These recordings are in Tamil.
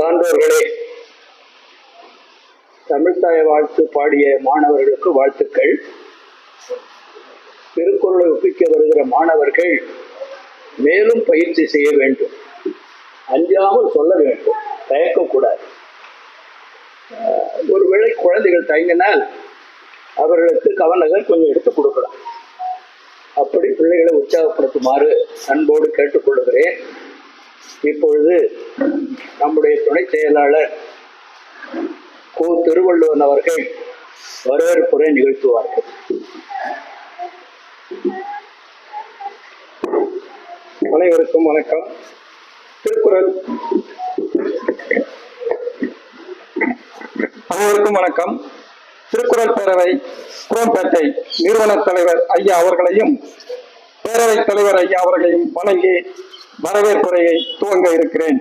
சான்றோர்களே தமிழ்தாய வாழ்த்து பாடிய மாணவர்களுக்கு வாழ்த்துக்கள். திருக்குறளை ஒப்பிக்க வருகிற மாணவர்கள் மேலும் பயிற்சி செய்ய வேண்டும். அஞ்சாமல் சொல்ல வேண்டும். தயக்கக்கூடாது. ஒருவேளை குழந்தைகள் தயங்கினால் அவர்களுக்கு கவனங்கள் கொஞ்சம் எடுத்து கொடுக்கலாம். அப்படி பிள்ளைகளை உற்சாகப்படுத்துமாறு அன்போடு கேட்டுக்கொள்கிறேன். இப்பொழுது நம்முடைய துணை செயலாளர் கு. திருவள்ளுவன் அவர்கள் வரவேற்புரை நிகழ்த்துவார்கள். அனைவருக்கும் வணக்கம். திருக்குறள். அனைவருக்கும் வணக்கம். திருக்குறள் பேரவை குரோம்பேட்டை நிறுவன தலைவர் ஐயா அவர்களையும் பேரவைத் தலைவர் ஐயா அவர்களையும் வணங்கி வரவேற்புரையை துவங்க இருக்கிறேன்.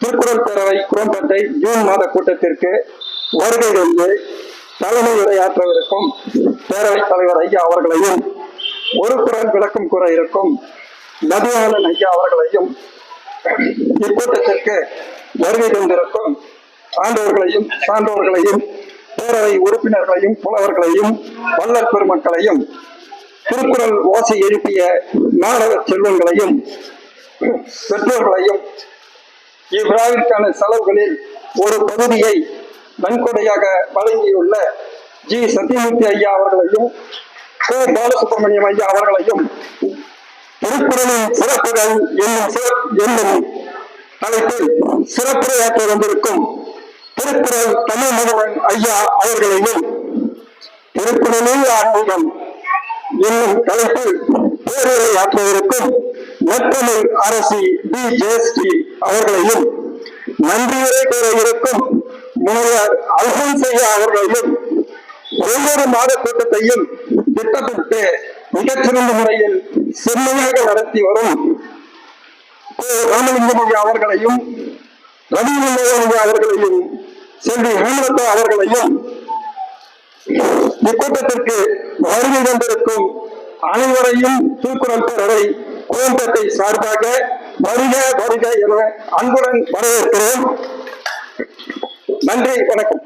திருக்குறள் பேரவை குரம்பத்தை ஜூன் மாத கூட்டத்திற்கு வருகை வந்து தலைமை உரையாற்றவிருக்கும் பேரவைத் தலைவர் ஐயா அவர்களையும் ஒரு குரல் விளக்கம் கூற இருக்கும் நதியாளன் ஐயா அவர்களையும் இக்கூட்டத்திற்கு வருகை தந்திருக்கும் ஆண்டவர்களையும் சான்றோர்களையும் பேரவை உறுப்பினர்களையும் புலவர்களையும் வல்லற் பெருமக்களையும் திருக்குறள் ஓசை எழுப்பிய நாடக செல்வங்களையும் பெற்றோர்களையும் இவ்விழாவிற்கான செலவுகளில் ஒரு பகுதியை நன்கொடையாக வழங்கியுள்ள ஜி. சத்யமூர்த்தி ஐயா அவர்களையும் கோ. பாலசுப்ரமணியம் ஐயா அவர்களையும் திருக்குறளின் சிறப்புகள் என்னும் என்னும் தலைப்பில் சிறப்புரையாற்ற வந்திருக்கும் திருக்குறள் தமிழ் முருகன் ஐயா அவர்களையும் திருக்குறளில் ஆன்மீகம் என்னும் தலைப்பில் பேருரை ஆற்றுவதற்கும் நெற்றமிழ் அரசி டி ஜெயஸ்ரீ அவர்களையும் நன்றியுரை கூற இருக்கும் முனைவர் அல்பன்சையா அவர்களையும் ஒவ்வொரு மாத கூட்டத்தையும் திட்டமிட்டு மிகச்சிறந்த முறையில் செம்மையாக நடத்தி வரும் கோ. ராமலிங்கம் அவர்களையும் ரவிலிங்கம் அவர்களையும் செல்வி ஹேமலதா அவர்களையும் இக்கூட்டத்திற்கு வருகை தந்திருக்கும் அனைவரையும் திருக்குறள் பேரவை குடும்பத்தை சார்பாக வருக வருக என அன்புடன் வரவேற்கிறோம். நன்றி வணக்கம்.